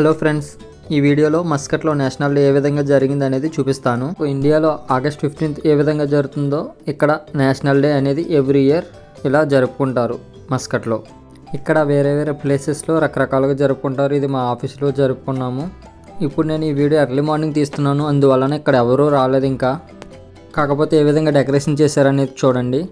Hello friends ఈ వీడియోలో మస్కట్లో national day ఏ విధంగా జరిగింది అనేది చూపిస్తాను. ఇండియాలో ఆగస్ట్ ఫిఫ్టీన్త్ ఏ విధంగా జరుగుతుందో ఇక్కడ నేషనల్ డే అనేది ఎవ్రీ ఇయర్ ఇలా జరుపుకుంటారు మస్కట్లో. ఇక్కడ వేరే వేరే ప్లేసెస్లో రకరకాలుగా జరుపుకుంటారు. ఇది మా ఆఫీస్లో జరుపుకున్నాము. ఇప్పుడు నేను ఈ వీడియో ఎర్లీ మార్నింగ్ తీస్తున్నాను. అందువలన ఇక్కడ ఎవరూ రాలేదు ఇంకా. కాకపోతే ఏ విధంగా డెకరేషన్ చేశారనేది చూడండి.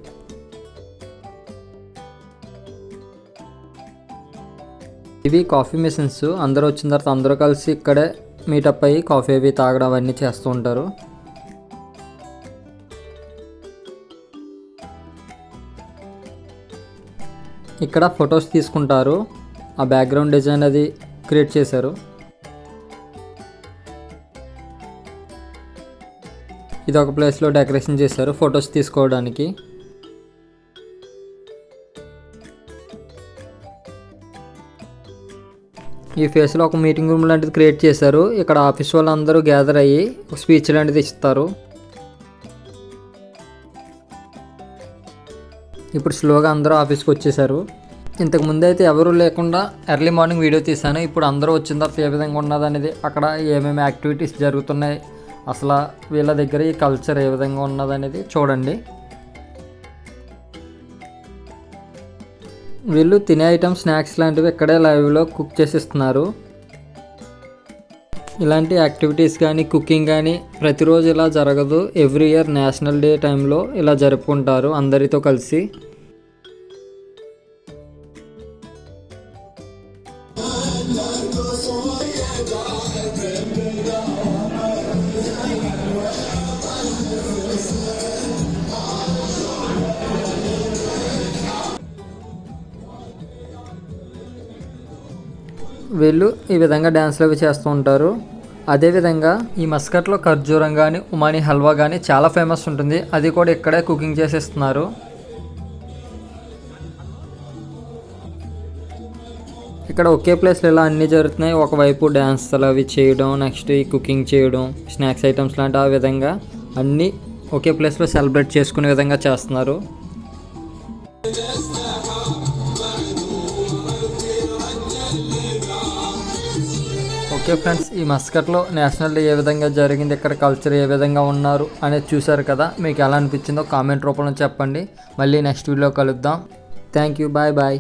ఇవి కాఫీ మిషన్స్. అందరూ వచ్చిన తర్వాత అందరూ కలిసి ఇక్కడే మీటప్ అయ్యి కాఫీ అవి తాగడం అవన్నీ చేస్తూ ఉంటారు. ఇక్కడ ఫొటోస్ తీసుకుంటారు. ఆ బ్యాక్గ్రౌండ్ డిజైన్ అది క్రియేట్ చేశారు. ఇది ఒక ప్లేస్లో డెకరేషన్ చేశారు ఫొటోస్ తీసుకోవడానికి. ఈ ఫేస్లో ఒక మీటింగ్ రూమ్ లాంటిది క్రియేట్ చేశారు. ఇక్కడ ఆఫీస్ వాళ్ళందరూ గ్యాదర్ అయ్యి ఒక స్పీచ్ లాంటిది ఇస్తారు. ఇప్పుడు స్లోగా అందరూ ఆఫీస్కి వచ్చేసారు. ఇంతకు ముందు అయితే ఎవరు లేకుండా ఎర్లీ మార్నింగ్ వీడియో తీశాను. ఇప్పుడు అందరూ వచ్చిన తర్వాత ఏ విధంగా ఉన్నది అనేది అక్కడ ఏమేమి యాక్టివిటీస్ జరుగుతున్నాయి అసలు వీళ్ళ దగ్గర ఈ కల్చర్ ఏ విధంగా ఉన్నది అనేది చూడండి. వీళ్ళు తినే ఐటమ్ స్నాక్స్ లాంటివి ఇక్కడే లైవ్లో కుక్ చేసి ఇస్తున్నారు ఇలాంటి యాక్టివిటీస్ కానీ కుకింగ్ కానీ ప్రతిరోజు ఇలా జరగదు. ఎవ్రీ ఇయర్ నేషనల్ డే టైంలో ఇలా జరుపుకుంటారు అందరితో కలిసి. వీళ్ళు ఈ విధంగా డ్యాన్స్లు అవి చేస్తూ ఉంటారు. అదేవిధంగా ఈ మస్కట్లో ఖర్జూరం కానీ ఉమాని హల్వా కానీ చాలా ఫేమస్ ఉంటుంది. అది కూడా ఇక్కడే కుకింగ్ చేసేస్తున్నారు. ఇక్కడ ఒకే ప్లేస్లో ఇలా అన్నీ జరుగుతున్నాయి. ఒకవైపు డ్యాన్స్లు అవి చేయడం నెక్స్ట్ ఈ కుకింగ్ చేయడం స్నాక్స్ ఐటమ్స్ లాంటి ఆ విధంగా అన్నీ ఒకే ప్లేస్లో సెలబ్రేట్ చేసుకునే విధంగా చేస్తున్నారు. ఓకే ఫ్రెండ్స్ ఈ మస్కట్లో నేషనల్ డే ఏ విధంగా జరిగింది ఇక్కడ కల్చర్ ఏ విధంగా ఉన్నారు అనేది చూశారు కదా మీకు ఎలా అనిపించిందో కామెంట్ రూపంలో చెప్పండి. మళ్ళీ నెక్స్ట్ వీడియో కలుద్దాం. Thank you bye bye.